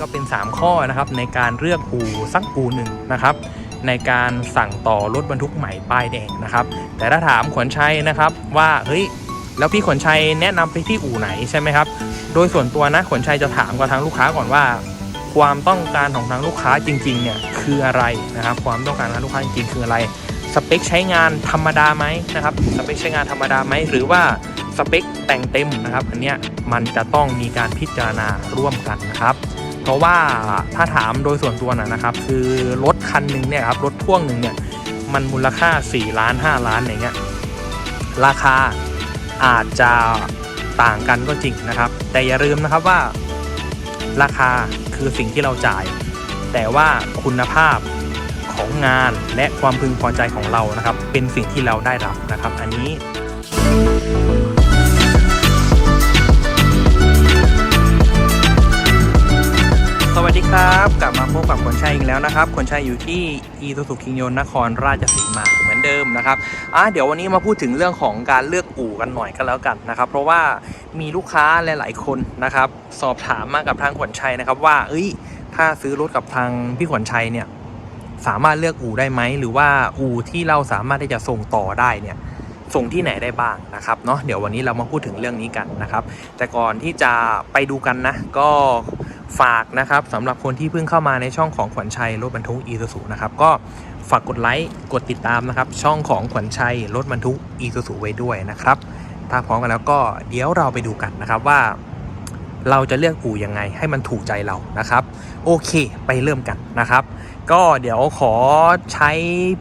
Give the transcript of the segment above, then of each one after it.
ก็เป็น 3 ข้อนะครับในการเลือกอู่สักอู่หนึ่งนะครับ ในการสั่งต่อรถบรรทุกใหม่ป้ายแดงนะครับ แต่ถ้าถามขวัญชัยนะครับว่าเฮ้ยแล้วพี่ขวัญชัยแนะนำไปที่อู่ไหนใช่ไหมครับ โดยส่วนตัวนะขวัญชัยจะถามกับทางลูกค้าก่อนว่า ความต้องการของทางลูกค้าจริงๆเนี่ยคืออะไรนะครับ ความต้องการของทางลูกค้าจริงๆคืออะไร สเปคใช้งานธรรมดาไหมนะครับ สเปคใช้งานธรรมดาไหมหรือว่าสเปคแต่งเต็มนะครับ อันเนี้ยมันจะต้องมีการพิจารณาร่วมกันนะครับ เพราะว่าถ้าถามโดยส่วนตัวนะนะครับ คือรถคันหนึ่งเนี่ยครับรถพ่วงหนึ่งเนี่ยมันมูลค่า 4 ล้าน 5 ล้านอย่างเงี้ยราคาอาจจะต่างกันก็จริงนะครับ แต่อย่าลืมนะครับว่า ราคาคือสิ่งที่เราจ่าย แต่ว่าคุณภาพของงานและความพึงพอใจของเรานะครับ เป็นสิ่งที่เราได้รับนะครับ อันนี้ สวัสดีครับ กลับมาพบกับขนชัยอีกแล้วนะครับขนชัยอยู่ที่อีซูซูคิงยนนครราชสีมาเหมือนเดิมนะครับอะเดี๋ยววันนี้มาพูดถึงเรื่องของการเลือกอู่กันหน่อยก็แล้วกันนะครับ เพราะว่ามีลูกค้าหลาย ๆ คนนะครับ สอบถามมากับทางขนชัยนะครับว่า เอ้ย ถ้าซื้อรถกับทางพี่ขวัญชัยเนี่ยสามารถเลือกอู่ได้ไหมหรือว่าอู่ที่เราสามารถที่จะส่งต่อได้เนี่ยส่งที่ไหนได้บ้างนะครับเนาะเดี๋ยววันนี้เรามาพูดถึงเรื่องนี้กันนะครับ แต่ก่อนที่จะไปดูกันนะก็ ฝากนะครับสำหรับคนที่เพิ่งเข้ามาในช่องของขวัญชัยรถบรรทุกอีซูซูนะครับก็ฝากกดไลค์กดติดตามนะครับ ช่องของขวัญชัยรถบรรทุกอีซูซูไว้ด้วยนะครับถ้าพร้อมกันแล้วก็เดี๋ยวเราไปดูกันนะครับว่า เราจะเลือกอู่ยังไงให้มันถูกใจเรานะครับ โอเคไปเริ่มกันนะครับ ก็เดี๋ยวขอใช้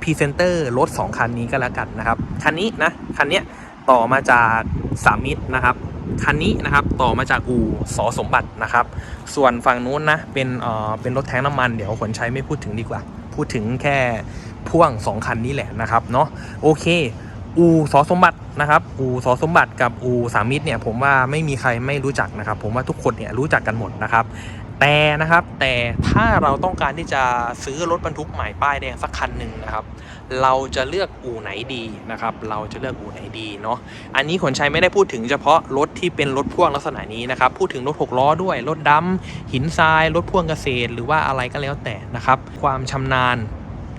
พรีเซนเตอร์รถ 2 คันนี้ก็แล้วกันนะครับ คันนี้นะ คันเนี้ยต่อมาจากสามิตรนะครับ คันนี้นะครับต่อมาจากอู่สอสมบัตินะครับ ส่วนฝั่งนู้นนะเป็นเอ่อเป็นรถแท้งน้ำมันเดี๋ยวขนใช้ไม่พูดถึงดีกว่า พูดถึงแค่พ่วง 2 คันนี้แหละนะครับเนาะโอเค อู่สอสมบัตินะครับ อู่สอสมบัติกับอู่สามิตรเนี่ยผมว่าไม่มีใครไม่รู้จักนะครับ ผมว่าทุกคนเนี่ยรู้จักกันหมดนะครับ แต่นะครับแต่ถ้าเราต้องการที่จะซื้อรถบรรทุกใหม่ป้ายแดงสักคันหนึ่งนะครับ เราจะเลือกอู่ไหนดีนะครับ เราจะเลือกอู่ไหนดีเนาะอันนี้ขนชัยไม่ได้พูดถึงเฉพาะรถที่เป็นรถพ่วงลักษณะนี้นะครับ พูดถึงรถหกล้อด้วย รถดำหินทราย รถพ่วงเกษตร หรือว่าอะไรก็แล้วแต่นะครับ ความชำนาญ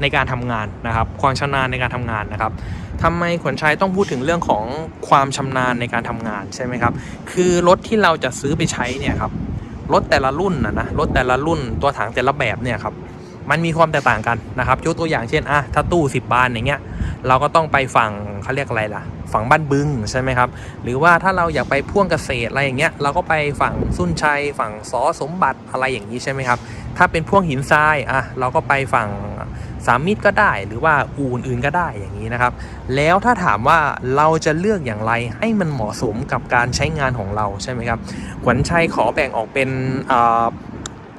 ในการทำงานนะครับ ความชำนาญในการทำงานนะครับทำไมขนชัยต้องพูดถึงเรื่องของความชำนาญในการทำงานใช่ไหมครับ คือรถที่เราจะซื้อไปใช้เนี่ยครับ รถแต่ละรุ่นนะนะรถแต่ละรุ่นตัวถังแต่ละแบบเนี่ยครับมันมีความแตกต่างกันนะครับยกตัวอย่างเช่นอะถ้าตู้ 10 บานอย่างเงี้ยเราก็ต้องไปฝั่งเขาเรียกอะไรล่ะ ฝั่งบ้านบึงใช่ไหมครับหรือว่าถ้าเราอยากไปพ่วงเกษตรอะไรอย่างเงี้ยเราก็ไปฝั่งสุนชัย ฝั่งสอสมบัติอะไรอย่างนี้ใช่ไหมครับ ถ้าเป็นพ่วงหินทรายอะเราก็ไปฝั่งสามมิตรก็ได้ หรือว่าอู่อื่นก็ได้อย่างนี้นะครับ แล้วถ้าถามว่าเราจะเลือกอย่างไรให้มันเหมาะสมกับการใช้งานของเราใช่ไหมครับขวัญชัยขอแบ่งออกเป็นอ่า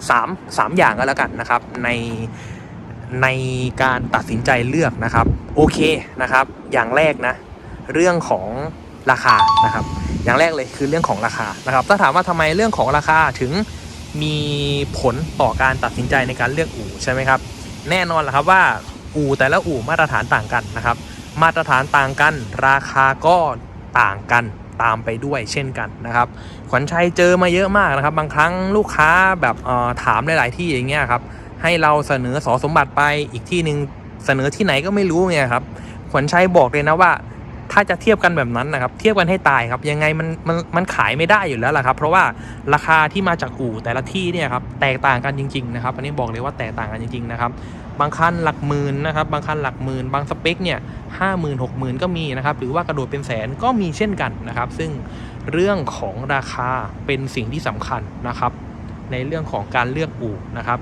สามสามอย่างก็แล้วกันนะครับ ในในการตัดสินใจเลือกนะครับ โอเคนะครับ อย่างแรกนะ เรื่องของราคานะครับ อย่างแรกเลยคือเรื่องของราคานะครับ ถ้าถามว่าทำไมเรื่องของราคาถึง มีผลต่อการตัดสินใจในการเลือกอู่ใช่ไหมครับ แน่นอนแหละครับว่าอู่แต่ละอู่มาตรฐานต่างกันนะครับ มาตรฐานต่างกัน ราคาก็ต่างกันตามไปด้วยเช่นกันนะครับ ขวัญชัยเจอมาเยอะมากนะครับ บางครั้งลูกค้าแบบถามหลาย ๆ ที่อย่างเงี้ยครับ ให้เราเสนอสอสมบัติไปอีกที่หนึ่งเสนอที่ไหนก็ไม่รู้เนี่ยครับ ขวัญชัยบอกเลยนะว่า ถ้าจะเทียบกันแบบนั้นนะครับ เทียบกันให้ตายครับ ยังไงมันมันมันขายไม่ได้อยู่แล้วล่ะครับ เพราะว่าราคาที่มาจากอู่แต่ละที่เนี่ยครับแตกต่างกันจริงๆนะครับ อันนี้บอกเลยว่าแตกต่างกันจริงๆนะครับ บางคันหลักหมื่นนะครับ บางคันหลักหมื่น บางสเปคเนี่ยห้าหมื่นหกหมื่นก็มีนะครับ หรือว่ากระโดดเป็นแสนก็มีเช่นกันนะครับ ซึ่งเรื่องของราคาเป็นสิ่งที่สำคัญนะครับ ในเรื่องของการเลือกอู่นะครับ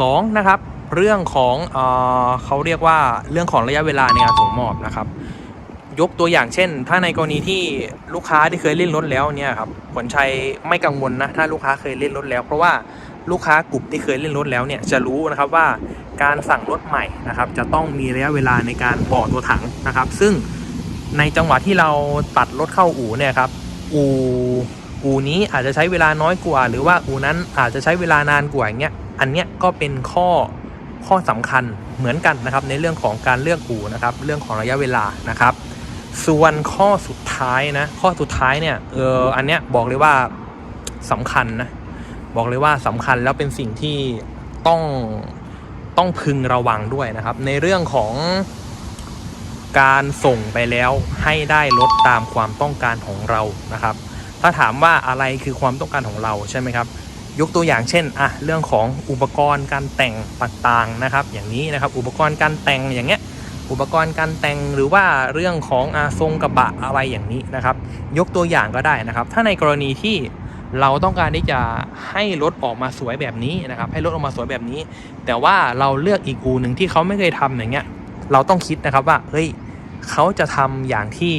สองนะครับ เรื่องของเออเขาเรียกว่าเรื่องของระยะเวลาในการส่งมอบนะครับ ยกตัวอย่างเช่น ถ้าในกรณีที่ลูกค้าที่เคยเล่นรถแล้วเนี่ยครับขวัญชัยไม่กังวลนะถ้าลูกค้าเคยเล่นรถแล้ว เพราะว่าลูกค้ากลุ่มที่เคยเล่นรถแล้วเนี่ยจะรู้นะครับว่าการสั่งรถใหม่นะครับ จะต้องมีระยะเวลาในการต่อตัวถังนะครับ ซึ่งในจังหวะที่เราตัดรถเข้าอู่เนี่ยครับอู่อู่นี้อาจจะใช้เวลาน้อยกว่า หรือว่าอู่นั้นอาจจะใช้เวลานานกว่าอย่างเงี้ยอันเนี้ยก็เป็นข้อ ข้อสำคัญเหมือนกันนะครับในเรื่องของการเลือกอู่นะครับ เรื่องของระยะเวลานะครับ ส่วนข้อสุดท้ายนะ ข้อสุดท้ายเนี่ยเอออันเนี้ยบอกเลยว่าสำคัญนะบอกเลยว่าสำคัญแล้วเป็นสิ่งที่ต้องต้องพึงระวังด้วยนะครับ ในเรื่องของการส่งไปแล้วให้ได้ลดตามความต้องการของเรานะครับ ถ้าถามว่าอะไรคือความต้องการของเราใช่ไหมครับ ยกตัวอย่างเช่นอะเรื่องของอุปกรณ์การแต่งต่างๆนะครับ อย่างนี้นะครับอุปกรณ์การแต่งอย่างเงี้ยอุปกรณ์การแต่งหรือว่าเรื่องของอาทรงกระบะอะไรอย่างนี้นะครับ ยกตัวอย่างก็ได้นะครับ ถ้าในกรณีที่เราต้องการที่จะให้รถออกมาสวยแบบนี้นะครับ ให้รถออกมาสวยแบบนี้ แต่ว่าเราเลือกอีกอูหนึ่งที่เขาไม่เคยทำอย่างเงี้ยเราต้องคิดนะครับว่าเฮ้ยเขาจะทำอย่างที่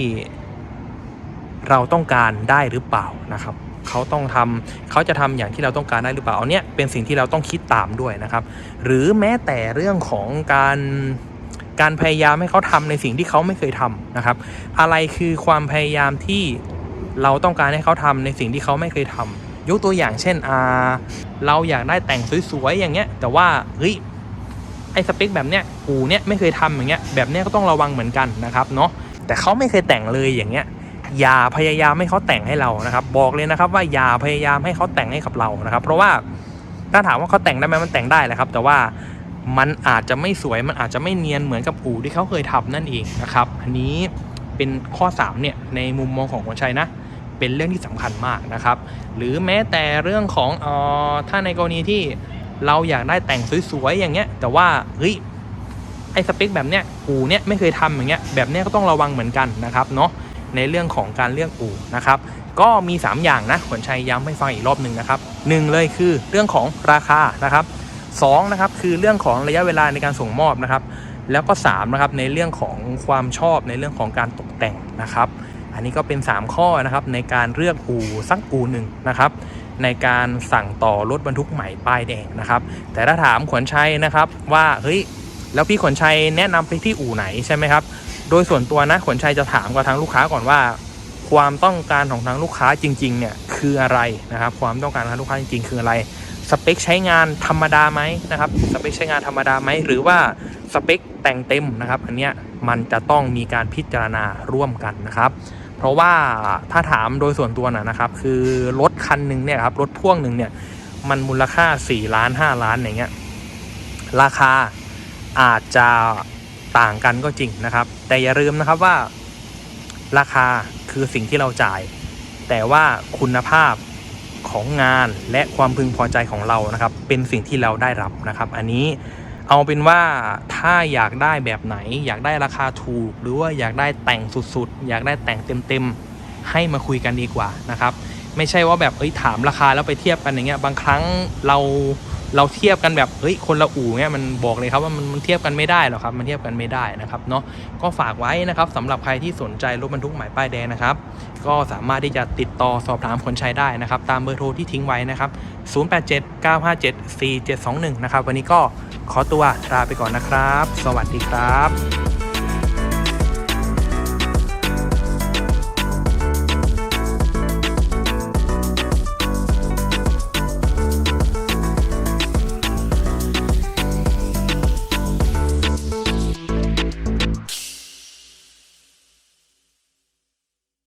เราต้องการได้หรือเปล่านะครับ เขาต้องทำเขาจะทำอย่างที่เราต้องการได้หรือเปล่าอันเนี้ยเป็นสิ่งที่เราต้องคิดตามด้วยนะครับ หรือแม้แต่เรื่องของการการพยายามให้เขาทำในสิ่งที่เขาไม่เคยทำนะครับ อะไรคือความพยายามที่เราต้องการให้เขาทำในสิ่งที่เขาไม่เคยทำยกตัวอย่างเช่นอ่าเราอยากได้แต่งสวยๆอย่างเงี้ย แต่ว่าเฮ้ยไอ้สเปคแบบเนี้ยอูเนี้ยไม่เคยทำอย่างเงี้ยแบบเนี้ยก็ต้องระวังเหมือนกันนะครับเนาะแต่เขาไม่เคยแต่งเลยอย่างเงี้ย อย่าพยายามให้เขาแต่งให้เรานะครับ บอกเลยนะครับว่าอย่าพยายามให้เขาแต่งให้กับเรานะครับ เพราะว่าถ้าถามว่าเขาแต่งได้ไหมมันแต่งได้แหละครับ แต่ว่ามันอาจจะไม่สวยมันอาจจะไม่เนียนเหมือนกับอู่ที่เขาเคยทำนั่นเองนะครับ อันนี้เป็นข้อ3เนี่ยในมุมมองของคนชัยนะ เป็นเรื่องที่สำคัญมากนะครับ หรือแม้แต่เรื่องของออถ้าในกรณีที่เราอยากได้แต่งสวยๆอย่างเงี้ย แต่ว่าเฮ้ยไอ้สเปคแบบเนี้ยอู่เนี้ยไม่เคยทำอย่างเงี้ยแบบเนี้ยก็ต้องระวังเหมือนกันนะครับเนาะ ในเรื่องของการเลือกอู่นะครับก็มี 3 อย่างนะขนชัยย้ำให้ฟังอีกรอบหนึ่งนะครับหนึ่งเลยคือเรื่องของราคานะครับสองนะครับคือเรื่องของระยะเวลาในการส่งมอบนะครับแล้วก็3นะครับในเรื่องของความชอบในเรื่องของการตกแต่งนะครับ อันนี้ก็เป็น 3 ข้อนะครับในการเลือกอู่สักอู่หนึ่งนะครับในการสั่งต่อรถบรรทุกใหม่ป้ายแดงนะครับแต่ถ้าถามขวัญชัยนะครับว่าเฮ้ยแล้วพี่ขวัญชัยแนะนำไปที่อู่ไหนใช่ไหมครับ โดยส่วนตัวนะขวัญชัยจะถามกับทางลูกค้าก่อนว่า ความต้องการของทางลูกค้าจริง ๆ เนี่ยคืออะไรนะครับ ความต้องการของทางลูกค้าจริง ๆ คืออะไรสเปคใช้งานธรรมดาไหมนะครับสเปคใช้งานธรรมดาไหมหรือว่าสเปคแต่งเต็มนะครับ อันเนี้ยมันจะต้องมีการพิจารณาร่วมกันนะครับ เพราะว่าถ้าถามโดยส่วนตัวนะนะครับ คือรถคันหนึ่งเนี่ยครับรถพ่วงหนึ่งเนี่ยมันมูลค่า 4 ล้าน 5 ล้านอย่างเงี้ยราคาอาจจะ ต่างกันก็จริงนะครับ แต่อย่าลืมนะครับว่า ราคาคือสิ่งที่เราจ่าย แต่ว่าคุณภาพของงานและความพึงพอใจของเรานะครับ เป็นสิ่งที่เราได้รับนะครับ อันนี้เอาเป็นว่าถ้าอยากได้แบบไหน อยากได้ราคาถูก หรือว่าอยากได้แต่งสุดๆ อยากได้แต่งเต็มๆ ให้มาคุยกันดีกว่านะครับ ไม่ใช่ว่าแบบเอ้ยถามราคาแล้วไปเทียบกันอย่างเงี้ยบางครั้งเรา เราเทียบกันแบบเฮ้ยคนละอู่เงี้ยมันบอกเลยครับว่ามันมันเทียบกันไม่ได้หรอกครับ มันเทียบกันไม่ได้นะครับเนาะก็ฝากไว้นะครับสำหรับใครที่สนใจรถบรรทุกหม่ป้ายแดงนะครับ ก็สามารถที่จะติดต่อสอบถามคนใช้ได้นะครับ ตามเบอร์โทรที่ทิ้งไว้นะครับ 0879574721 นะครับ วันนี้ก็ขอตัวลาไปก่อนนะครับ สวัสดีครับ